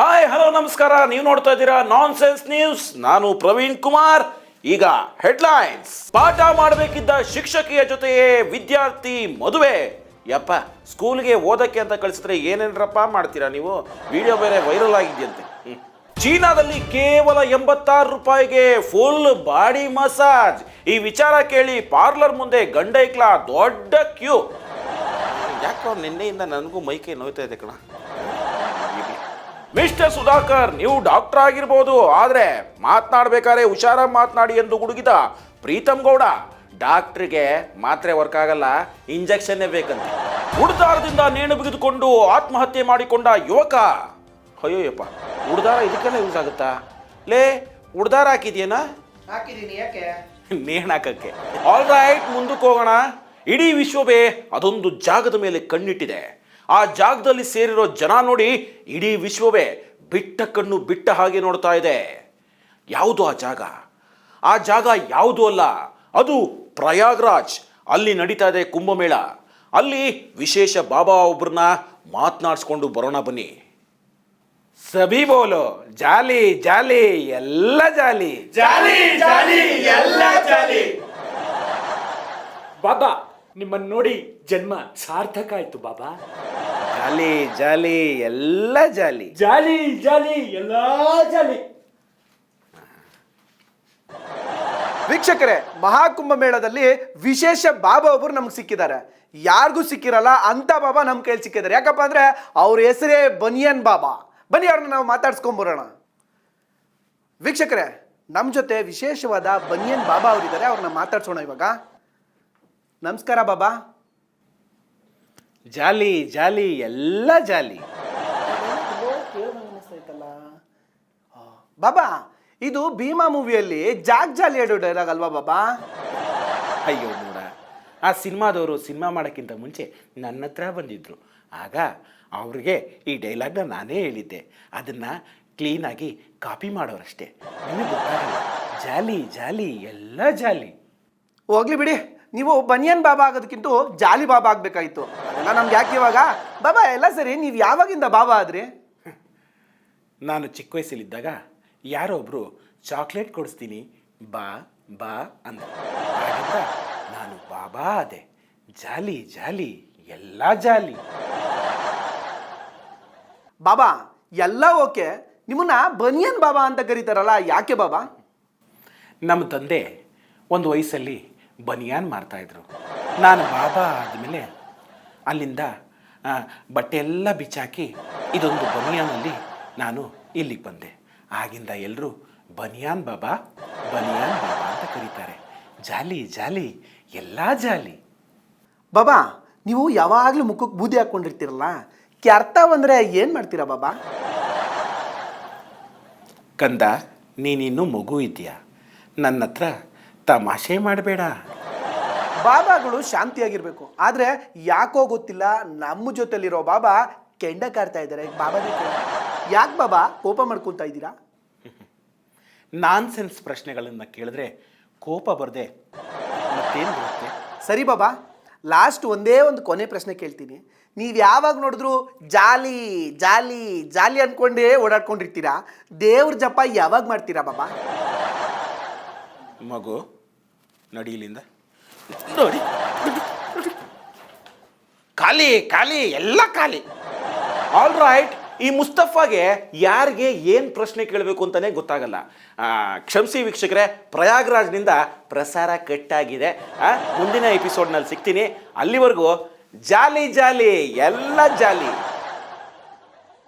Hi hello ನಮಸ್ಕಾರ. ನೀವು ನೋಡ್ತಾ ಇದ್ದೀರಾ ನಾನ್ ಸೆನ್ಸ್ ನ್ಯೂಸ್ ನಾನು ಪ್ರವೀಣ್ ಕುಮಾರ್. ಈಗ ಹೆಡ್ಲೈನ್ಸ್ ಪಾಠ ಮಾಡಬೇಕಿದ್ದ ಶಿಕ್ಷಕಿಯ ಜೊತೆಯೇ ವಿದ್ಯಾರ್ಥಿ ಮದುವೆ. ಯಪ್ಪ, ಸ್ಕೂಲ್ಗೆ ಓದಕ್ಕೆ ಅಂತ ಕಳಿಸಿದ್ರೆ ಏನೇನರಪ್ಪ ಮಾಡ್ತೀರಾ ನೀವು? ವಿಡಿಯೋ ಬೇರೆ ವೈರಲ್ ಆಗಿದೆಯಂತೆ. ಚೀನಾದಲ್ಲಿ ಕೇವಲ ಎಂಬತ್ತಾರು ರೂಪಾಯಿಗೆ ಫುಲ್ ಬಾಡಿ ಮಸಾಜ್ ಈ ವಿಚಾರ ಕೇಳಿ ಪಾರ್ಲರ್ ಮುಂದೆ ಗಂಡೈಕ್ಲಾ ದೊಡ್ಡ ಕ್ಯೂ ಯಾಕೋ ನಿನ್ನೆಯಿಂದ ನನಗೂ ಮೈಕೈ ನೋಯ್ತಾ ಇದೆ ಕಣ. ಮಿಸ್ಟರ್ ಸುಧಾಕರ್ ನೀವು ಡಾಕ್ಟರ್ ಆಗಿರ್ಬೋದು ಆದರೆ ಮಾತನಾಡಬೇಕಾದ್ರೆ ಹುಷಾರಾಗಿ ಮಾತನಾಡಿ ಎಂದು ಗುಡುಗಿದ ಪ್ರೀತಮ್ ಗೌಡ ಡಾಕ್ಟ್ರಿಗೆ ಮಾತ್ರೆ ವರ್ಕ್ ಆಗಲ್ಲ ಇಂಜೆಕ್ಷನ್ನೇ ಬೇಕಂತ. ಉಡ್ದಾರದಿಂದ ನೇಣು ಬಿಗಿದುಕೊಂಡು ಆತ್ಮಹತ್ಯೆ ಮಾಡಿಕೊಂಡ ಯುವಕ. ಅಯ್ಯೋಯಪ್ಪ ಉಡ್ದಾರ ಇದಕ್ಕೆಲ್ಲ ಯೂಸ್ ಆಗುತ್ತಾ? ಲೇ ಉಡ್ದಾರ ಹಾಕಿದ್ಯೇನಾ? ಹಾಕಿದ್ದೀನಿ ಯಾಕೆ? ನೇಣು ಹಾಕಕ್ಕೆ. ಆಲ್ ರೈಟ್ ಮುಂದಕ್ಕೆ ಹೋಗೋಣ. ಇಡೀ ವಿಶ್ವವೇ ಅದೊಂದು ಜಾಗದ ಮೇಲೆ ಕಣ್ಣಿಟ್ಟಿದೆ. ಆ ಜಾಗದಲ್ಲಿ ಸೇರಿರೋ ಜನ ನೋಡಿ ಇಡೀ ವಿಶ್ವವೇ ಬಿಟ್ಟ ಕಣ್ಣು ಬಿಟ್ಟ ಹಾಗೆ ನೋಡ್ತಾ ಇದೆ. ಯಾವುದು ಆ ಜಾಗ? ಆ ಜಾಗ ಯಾವುದು ಅಲ್ಲ? ಅದು ಪ್ರಯಾಗ್ರಾಜ್. ಅಲ್ಲಿ ನಡೀತಾ ಇದೆ ಕುಂಭಮೇಳ. ಅಲ್ಲಿ ವಿಶೇಷ ಬಾಬಾ ಒಬ್ಬರನ್ನ ಮಾತನಾಡಿಸ್ಕೊಂಡು ಬರೋಣ ಬನ್ನಿ. ಸಭಿ ಬೋಲು. ಜಾಲಿ ಜಾಲಿ ಎಲ್ಲ ಜಾಲಿ. ಜಾಲಿ ಜಾಲಿ ಎಲ್ಲ ಜಾಲಿ. ಬಾಬಾ ನಿಮ್ಮನ್ನು ನೋಡಿ ಜನ್ಮ ಸಾರ್ಥಕ ಆಯ್ತು ಬಾಬಾ. ಜಾಲಿ ಜಾಲಿ ಎಲ್ಲ ಜಾಲಿ. ಜಾಲಿ ಜಾಲಿ ಎಲ್ಲ ಜಾಲಿ. ವೀಕ್ಷಕರೇ ಮಹಾಕುಂಭ ಮೇಳದಲ್ಲಿ ವಿಶೇಷ ಬಾಬಾ ಒಬ್ರು ನಮ್ಗೆ ಸಿಕ್ಕಿದ್ದಾರೆ. ಯಾರಿಗೂ ಸಿಕ್ಕಿರಲ್ಲ ಅಂತ ಬಾಬಾ ನಮ್ಮ ಕೈಲಿ ಸಿಕ್ಕಿದ್ದಾರೆ. ಯಾಕಪ್ಪ ಅಂದ್ರೆ ಅವ್ರ ಹೆಸರೇ ಬನಿಯನ್ ಬಾಬಾ. ಬನ್ನಿ ಅವ್ರನ್ನ ನಾವು ಮಾತಾಡ್ಸ್ಕೊಂಬರೋಣ. ವೀಕ್ಷಕರೇ ನಮ್ಮ ಜೊತೆ ವಿಶೇಷವಾದ ಬನಿಯನ್ ಬಾಬಾ ಅವರಿದ್ದಾರೆ. ಅವ್ರನ್ನ ಮಾತಾಡ್ಸೋಣ ಇವಾಗ. ನಮಸ್ಕಾರ ಬಾಬಾ. ಜಾಲಿ ಜಾಲಿ, ಎಲ್ಲ ಜಾಲಿ. ಬಾಬಾ, ಇದು ಭೀಮಾ ಮೂವಿಯಲ್ಲಿ ಜಾಗ್ ಜಾಲಿ ಹೇಳೋ ಡೈಲಾಗ್ ಅಲ್ವಾ ಬಾಬಾ? ಅಯ್ಯೋ ನೋಡ ಆ ಸಿನಿಮಾದವರು ಸಿನಿಮಾ ಮಾಡೋಕ್ಕಿಂತ ಮುಂಚೆ ನನ್ನ ಹತ್ರ ಬಂದಿದ್ರು. ಆಗ ಅವ್ರಿಗೆ ಈ ಡೈಲಾಗ್ನ ನಾನೇ ಹೇಳಿದ್ದೆ. ಅದನ್ನು ಕ್ಲೀನಾಗಿ ಕಾಪಿ ಮಾಡೋರಷ್ಟೇ. ಜಾಲಿ ಜಾಲಿ, ಎಲ್ಲ ಜಾಲಿ. ಹೋಗ್ಲಿ ಬಿಡಿ. ನೀವು ಬನಿಯನ್ ಬಾಬಾ ಆಗೋದಕ್ಕಿಂತ ಜಾಲಿ ಬಾಬಾ ಆಗಬೇಕಾಯಿತು ಅದೆಲ್ಲ ನಮ್ಗೆ ಯಾಕೆ ಇವಾಗ? ಬಾಬಾ ಎಲ್ಲ ಸರಿ ನೀವು ಯಾವಾಗಿಂದ ಬಾಬಾ ಆದ್ರಿ? ನಾನು ಚಿಕ್ಕ ವಯಸ್ಸಲ್ಲಿದ್ದಾಗ ಯಾರೋ ಒಬ್ಬರು ಚಾಕ್ಲೇಟ್ ಕೊಡಿಸ್ತೀನಿ ಬಾ ಬಾ ಅಂತ ನಾನು ಬಾಬಾ ಅದೆ ಜಾಲಿ ಜಾಲಿ ಎಲ್ಲ ಜಾಲಿ. ಬಾಬಾ ಎಲ್ಲ ಓಕೆ. ನಿಮ್ಮನ್ನ ಬನಿಯನ್ ಬಾಬಾ ಅಂತ ಕರೀತಾರಲ್ಲ ಯಾಕೆ ಬಾಬಾ? ನಮ್ಮ ತಂದೆ ಒಂದು ವಯಸ್ಸಲ್ಲಿ ಬನಿಯಾನ್ ಮಾರ್ತಾಯಿದ್ರು ನಾನು ಬಾಬಾ ಆದಮೇಲೆ ಅಲ್ಲಿಂದ ಬಟ್ಟೆ ಎಲ್ಲ ಬಿಚ್ಚಾಕಿ ಇದೊಂದು ಬನಿಯಾನಲ್ಲಿ ನಾನು ಇಲ್ಲಿಗೆ ಬಂದೆ. ಆಗಿಂದ ಎಲ್ಲರೂ ಬನಿಯಾನ್ ಬಾಬಾ ಬನಿಯಾನ್ ಬಾಬಾ ಅಂತ ಕರೀತಾರೆ. ಜಾಲಿ ಜಾಲಿ ಎಲ್ಲ ಜಾಲಿ. ಬಾಬಾ ನೀವು ಯಾವಾಗಲೂ ಮುಖಕ್ಕೆ ಬೂದಿ ಹಾಕ್ಕೊಂಡಿರ್ತೀರಲ್ಲ? ಅರ್ಥ ಬಂದರೆ ಏನು ಮಾಡ್ತೀರಾ ಬಾಬಾ? ಕಂದ ನೀನಿನ್ನೂ ಮಗು ಇದೆಯಾ ನನ್ನ ಹತ್ರ ತಮಾಷೆ ಮಾಡಬೇಡ. ಬಾಬಾಗಳು ಶಾಂತಿಯಾಗಿರ್ಬೇಕು. ಆದ್ರೆ ಯಾಕೋ ಗೊತ್ತಿಲ್ಲ ನಮ್ಮ ಜೊತೆಲಿರೋ ಬಾಬಾ ಕೆಂಡ ಕಾಡ್ತಾ ಇದ್ದಾರೆ. ಬಾಬಾ ಯಾಕೆ ಬಾಬಾ? ಕೋಪ ಮಾಡ್ಕೊತಾ ಇದ್ದೀರಾ? ನಾನ್ ಸೆನ್ಸ್ ಪ್ರಶ್ನೆಗಳನ್ನು ಕೇಳಿದ್ರೆ ಕೋಪ ಬರದೆ ಮತ್ತೇನು ಬರುತ್ತೆ? ಸರಿ ಬಾಬಾ ಲಾಸ್ಟ್ ಒಂದೇ ಒಂದು ಕೊನೆ ಪ್ರಶ್ನೆ ಕೇಳ್ತೀನಿ. ನೀವು ಯಾವಾಗ ನೋಡಿದ್ರು ಜಾಲಿ ಜಾಲಿ ಜಾಲಿ ಅನ್ಕೊಂಡೇ ಓಡಾಡ್ಕೊಂಡಿರ್ತೀರಾ? ದೇವ್ರ ಜಪ ಯಾವಾಗ ಮಾಡ್ತೀರಾ ಬಾಬಾ? ಮಗು ನಡಿಲಿಂದ? ನೋಡಿ ಖಾಲಿ ಖಾಲಿ, ಎಲ್ಲ ಖಾಲಿ. ಆಲ್ ರೈಟ್ ಈ ಮುಸ್ತಫಾಗೆ ಯಾರಿಗೆ ಏನು ಪ್ರಶ್ನೆ ಕೇಳಬೇಕು ಅಂತಾನೆ ಗೊತ್ತಾಗಲ್ಲ. ಕ್ಷಮಿಸಿ ವೀಕ್ಷಕರೇ, ಪ್ರಯಾಗ್ರಾಜ್ನಿಂದ ಪ್ರಸಾರ ಕಟ್ಟಾಗಿದೆ. ಮುಂದಿನ ಎಪಿಸೋಡ್ನಲ್ಲಿ ಸಿಗ್ತೀನಿ. ಅಲ್ಲಿವರೆಗೂ ಜಾಲಿ ಜಾಲಿ, ಎಲ್ಲ ಜಾಲಿ.